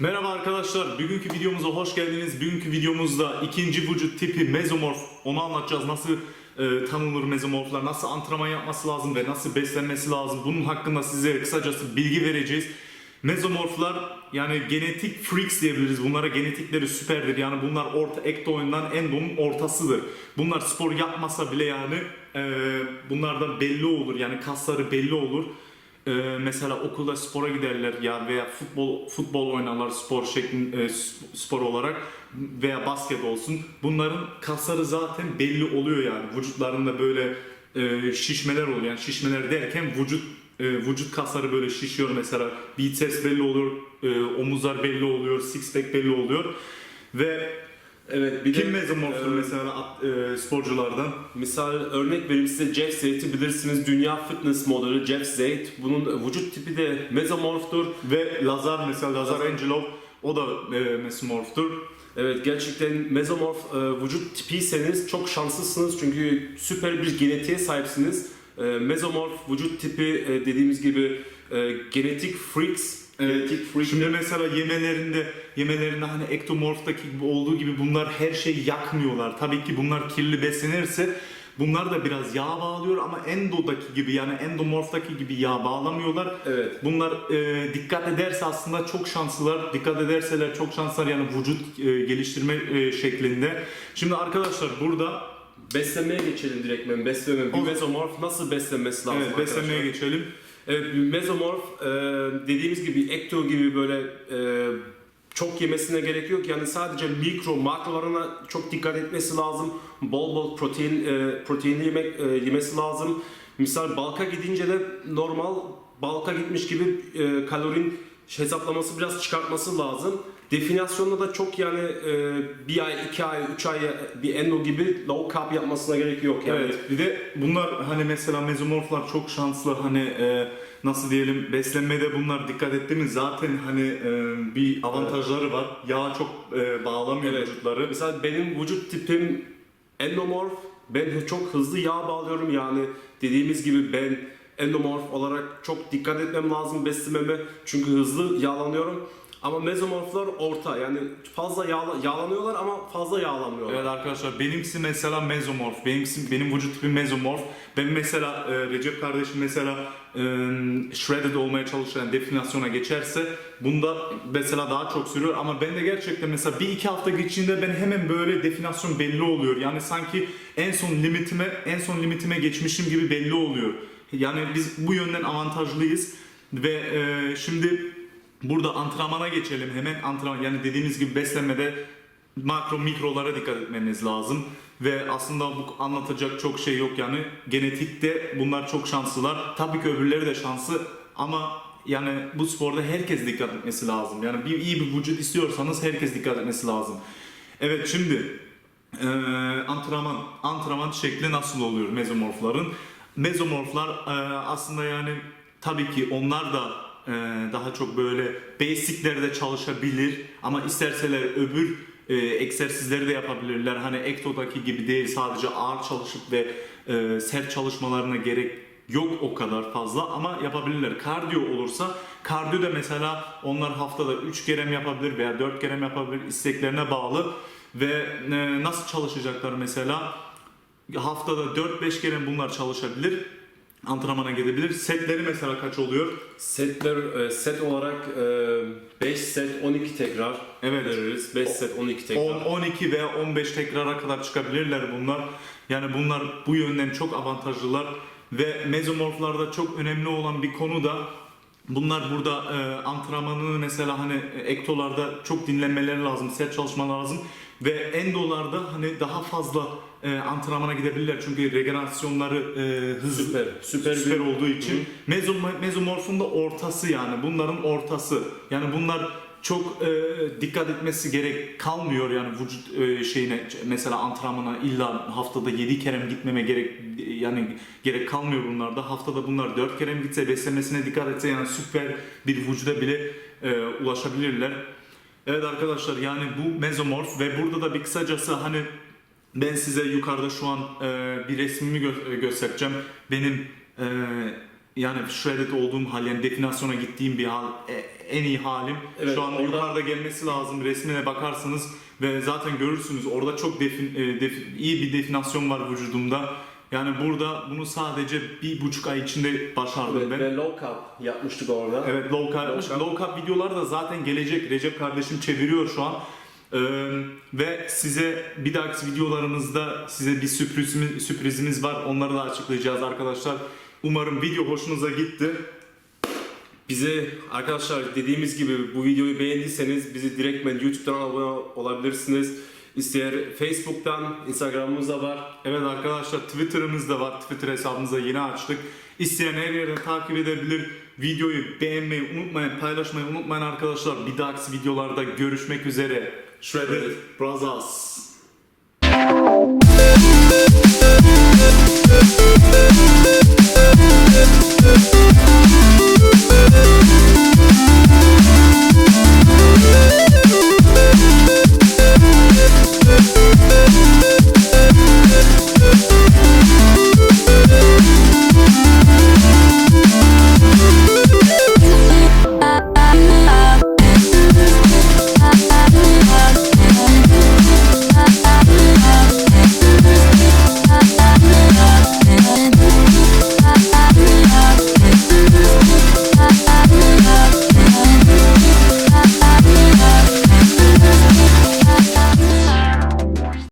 Merhaba arkadaşlar, bugünkü videomuza hoş geldiniz. Bugünkü videomuzda ikinci vücut tipi mezomorf, onu anlatacağız. Nasıl e, tanınır mezomorflar, nasıl antrenman yapması lazım ve nasıl beslenmesi lazım. Bunun hakkında size kısacası bilgi vereceğiz. Mezomorflar yani genetik freaks diyebiliriz. Bunlara genetikleri süperdir. Yani bunlar orta ekto oyundan endonun ortasıdır. Bunlar spor yapmasa bile yani e, bunlardan belli olur. Yani kasları belli olur. Ee, mesela okulda spora giderler ya veya futbol futbol oynarlar spor şeklin e, spor olarak veya basket olsun. Bunların kasları zaten belli oluyor yani. Vücutlarında böyle e, şişmeler oluyor. Yani şişmeler derken vücut e, vücut kasları böyle şişiyor mesela. Biceps belli oluyor, e, omuzlar belli oluyor, six pack belli oluyor. Ve Evet bir kim de mezomorftur e, mesela at- e, sporculardan? misal örnek vereyim size Jeff Zayt'i bilirsiniz dünya fitness modeli Jeff Zayt bunun vücut tipi de mezomorftur Ve Lazar mesela Lazar Lazar- Angelov o da e, mesomorftur. Evet gerçekten mezomorf e, vücut tipiyseniz çok şanslısınız çünkü süper bir genetiğe sahipsiniz. E, mezomorf vücut tipi e, dediğimiz gibi e, genetik freaks freak Şimdi mesela yemelerinde yemelerinde hani ektomorftaki gibi olduğu gibi bunlar her şeyi yakmıyorlar. Tabii ki bunlar kirli beslenirse bunlar da biraz yağ bağlıyor ama endodaki gibi yani endomorftaki gibi yağ bağlamıyorlar. Evet. Bunlar e, dikkat ederse aslında çok şanslılar. Dikkat ederseler çok şanslılar yani vücut e, geliştirme e, şeklinde. Şimdi arkadaşlar burada Beslenmeye geçelim direkt ben. Beslenme. Bir besomorf nasıl beslenmesi lazım evet, beslenmeye arkadaşlar? geçelim. Evet, mezomorf e, dediğimiz gibi ekto gibi böyle e, çok yemesine gerek yok. Yani sadece mikro makrolarına çok dikkat etmesi lazım. Bol bol protein e, proteinli yemek yemesi lazım. Misal balka gidince de normal balka gitmiş gibi e, kalorin hesaplaması biraz çıkartması lazım. Definasyonda da çok yani e, bir ay, iki ay, üç ay bir endo gibi low carb yapmasına gerek yok. Yani Evet bir de bunlar hani mesela mezomorflar çok şanslı hani e, nasıl diyelim beslenmede bunlar dikkat etti mi zaten hani e, bir avantajları var. Yağ çok e, bağlamıyor Evet. vücutları. Mesela benim vücut tipim endomorf. Ben çok hızlı yağ bağlıyorum yani dediğimiz gibi ben endomorf olarak çok dikkat etmem lazım beslememe çünkü hızlı yağlanıyorum. Ama mezomorflar orta yani fazla yağla, yağlanıyorlar ama fazla yağlanmıyorlar. Evet arkadaşlar benimsi mesela mezomorf. Benimsi benim vücut tipim mezomorf. Ben mesela e, Recep kardeşim mesela e, shredded olmaya çalışan definasyona geçerse bunda mesela daha çok sürüyor ama ben de gerçekten mesela bir iki hafta geçtiğinde ben hemen böyle definasyon belli oluyor. Yani sanki en son limitime en son limitime geçmişim gibi belli oluyor. Yani biz bu yönden avantajlıyız ve e, şimdi Burada antrenmana geçelim. Hemen antrenman yani dediğimiz gibi beslenmede makro mikrolara dikkat etmeniz lazım ve aslında bu anlatacak çok şey yok yani genetikte bunlar çok şanslılar. Tabii ki öbürleri de şanslı ama yani bu sporda herkes dikkat etmesi lazım. Yani bir iyi bir vücut istiyorsanız herkes dikkat etmesi lazım. Evet şimdi ee, antrenman antrenman şekli nasıl oluyor mezomorfların? Mezomorflar e, aslında yani tabii ki onlar da e, daha çok böyle basiclerde çalışabilir. Ama isterseler öbür e, egzersizleri de yapabilirler. Hani ektodaki gibi değil sadece ağır çalışıp ve e, sert çalışmalarına gerek yok o kadar fazla. Ama yapabilirler. Kardiyo olursa kardiyo da mesela onlar haftada 3 kere yapabilir veya 4 kere yapabilir isteklerine bağlı. Ve e, nasıl çalışacaklar mesela? Haftada 4-5 kere bunlar çalışabilir antrenmana gidebilir. Setleri mesela kaç oluyor? Setler e, set olarak 5 set 12 tekrar Evet. veririz. 5 set 12 tekrar. 10, 12 veya 15 tekrara kadar çıkabilirler bunlar. Yani bunlar bu yönden çok avantajlılar ve mezomorflarda çok önemli olan bir konu da bunlar burada e, antrenmanını mesela hani e, ektolarda çok dinlenmeleri lazım, sert çalışmalar lazım ve endolarda hani daha fazla e, antrenmana gidebilirler. Çünkü regenerasyonları e, hızlı Süper, süper süper bir- olduğu için Mezom- mezomorfun da ortası yani. Bunların ortası. Yani bunlar çok e, dikkat etmesi gerek kalmıyor yani vücut e, şeyine. Mesela antrenmana illa haftada 7 kere mi gitmeme gerek yani gerek kalmıyor bunlarda. Haftada bunlar 4 kere mi gitse beslenmesine dikkat etse yani süper bir vücuda bile e, ulaşabilirler. Evet arkadaşlar yani bu mezomorf ve burada da bir kısacası hani ben size yukarıda şu an e, bir resmimi gö- göstereceğim. Benim e, yani shredded olduğum hal yani definasyona gittiğim bir hal e, en iyi halim. Evet, Şu anda orada- yukarıda gelmesi lazım. Resmine bakarsınız ve zaten görürsünüz orada çok defin, e, def- iyi bir definasyon var vücudumda. Yani burada bunu sadece bir buçuk ay içinde başardım Evet, ben. ve low carb yapmıştık orada. Evet low carb. Low carb. Low carb videolar da zaten gelecek. Recep kardeşim çeviriyor şu an. Ee, ve size bir dahaki videolarımızda size bir sürprizimiz, sürprizimiz var. Onları da açıklayacağız arkadaşlar. Umarım video hoşunuza gitti. Bize arkadaşlar dediğimiz gibi bu videoyu beğendiyseniz bizi direktmen YouTube'dan abone olabilirsiniz. İster Facebook'tan, Instagram'ımız da var. Evet arkadaşlar Twitter'ımız da var. Twitter hesabımızı da yeni açtık. İsteyen her yerden takip edebilir. Videoyu beğenmeyi unutmayın, paylaşmayı unutmayın arkadaşlar. Bir dahaki videolarda görüşmek üzere. Shredded Brothers. Thank